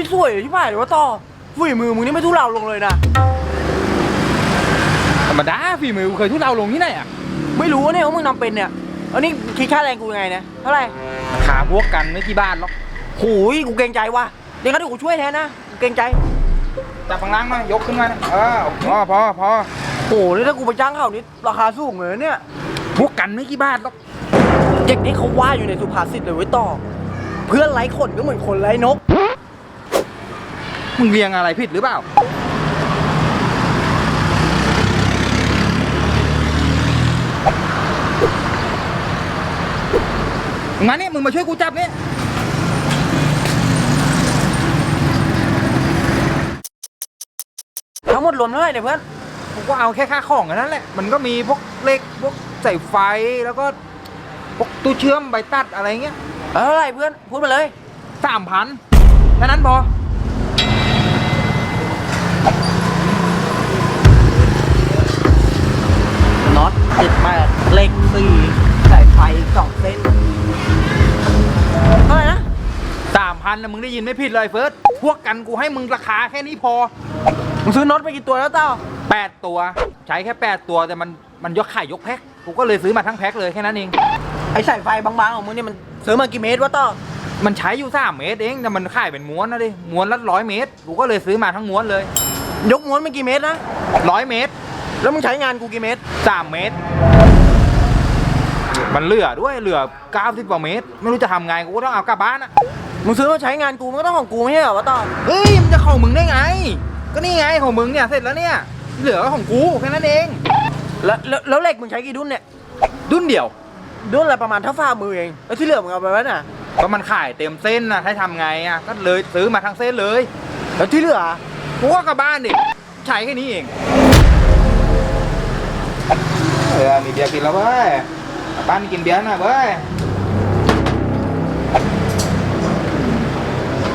ยสวยที่ผ่านเลยวะต่อฝีมือมึงนี่ไม่ทุเลาลงเลยนะ ธรรมดาฝีมือกูเคยทุเลาลงที่ไหนอะไม่รู้เนี่ยว่ามึงทำเป็นเนี่ยอันนี้คิดค่าแรงกูยังไงเนี่ยเท่าไหร่ขาพวกกันไม่กี่บ้านหรอกโหูยกูเกรงใจว่ะเดี๋ยวงั้นเดี๋ยวกูช่วยแทนนะกูเกรงใจจับฟังล้างมายกขึ้นมานะเออพอพอพอโอ้โหนี่ถ้ากูไปจ้างเขานี่ราคาสูงเลยนะเนี่ยพวกกันไม่กี่บ้านหรอกอย่างนี้เขาว่าอยู่ในสุภาษิตเลยเว้ยต่อ เพื่อนไร้ขนก็เหมือนคนไร้นก มึงเรียงอะไรผิดหรือเปล่ามึงมานี่มึงมาช่วยกูจับนี่ทั้งหมดรวมเท่าไหร่เนี่ยเพื่อนกูก็เอาแค่ค่าของกันนั้นแหละ มันก็มีพวกเหล็กพวกใส่ไฟแล้วก็พวกตู้เชื่อมใบตัดอะไรเงี้ย เออเท่าไหร่เพื่อน พูดมาเลยสามพันแค่นั้นพอ น็อตเจ็ดแปดเหล็กสี่สายไฟอีกสองเส้นเท่าไหร่นะสามพันนะมึงได้ยินไม่ผิดเลยเฟิร์สพวกกันกูให้มึงราคาแค่นี้พอ มึงซื้อน็อตไปกี่ตัวแล้วเต้าแปดตัว ใช้แค่แปดตัวแต่มันมันยกไข่ยกแพ็คกูก็เลยซื้อมาทั้งแพ็คเลยแค่นั้นเอง ไอ้สายไฟบางๆของมึงเนี่ยมันซื้อมากี่เมตรวะต้อมันใช้อยู่สามเมตรเองแต่มันขายเป็นม้วนนะดิม้วนละร้อยเมตรกูก็เลยซื้อมาทั้งม้วนเลย ยกม้วนมันกี่เมตรนะ ร้อยเมตรแล้วมึงใช้งานกูกี่เมตร สามเมตร มันเหลือด้วยเหลือเก้าสิบกว่าเมตร ไม่รู้จะทำไงกูก็ต้องเอากลับบ้านอะมึงซื้อมาใช้งานกูมันก็ต้องของกูไม่ใช่เหรอวะต้อเฮ้ยมันจะของมึงได้ไง ก็นี่ไงของมึงเนี่ยเสร็จแล้วเนี่ย เหลือของกูแค่นั้นเองแล้วแล้วแล้วเหล็กมึงใช้กี่ดุนเนี่ยดุนเดียวดุนอะไรประมาณเท่าฝ่ามือเองแล้วที่เหลือมึงเอาไปไว้น่ะก็มันขายเต็มเส้นนะให้ทำไงอะก็เลยซื้อมาทั้งเส้นเลย แล้วที่เหลือ กูก็กลับบ้านดิใช้แค่นี้เองเออมีเบียร์กินแล้วเว้ยกลับบ้านกินเบียร์หน่อยเว้ย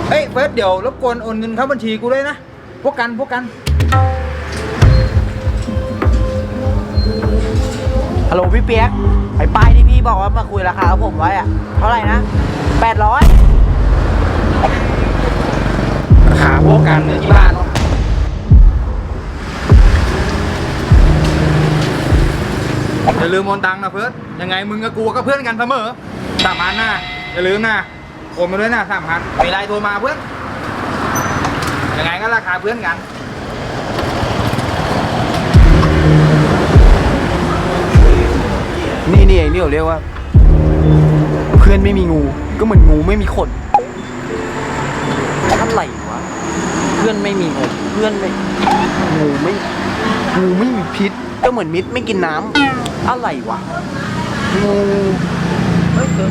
เฮ้ยเฟิร์สเดี๋ยวรบกวนโอนเงินเข้าบัญชีกูด้วยนะ พวกกันพวกกันฮัลโหลพี่เปียกไอ้ป้ายที่พี่บอกว่ามาคุยราคากับผมไว้อะเท่าไหร่นะแปดร้อย ขาพวกกันเนื้อที่บ้าน ลืมโอนตังค์นะเฟิร์สยังไงมึงกับกูก็เพื่อนกันเสมอสามพันนะอย่าลืมนะโอนมาด้วยนะสามพันมีอะไรโทรมาเพื่อนยังไงก็ราคาเพื่อนกันนี่นี่เองนี่เขาเรียกว่า เพื่อนไม่มีงูก็เหมือนงูไม่มีขนอะไรวะเพื่อนไม่มีงูเพื่อนไม่งูไม่งูไม่มีพิษ ก็เหมือนมิตรไม่กินน้ำอะไรวะงูเฮ้ยเธอ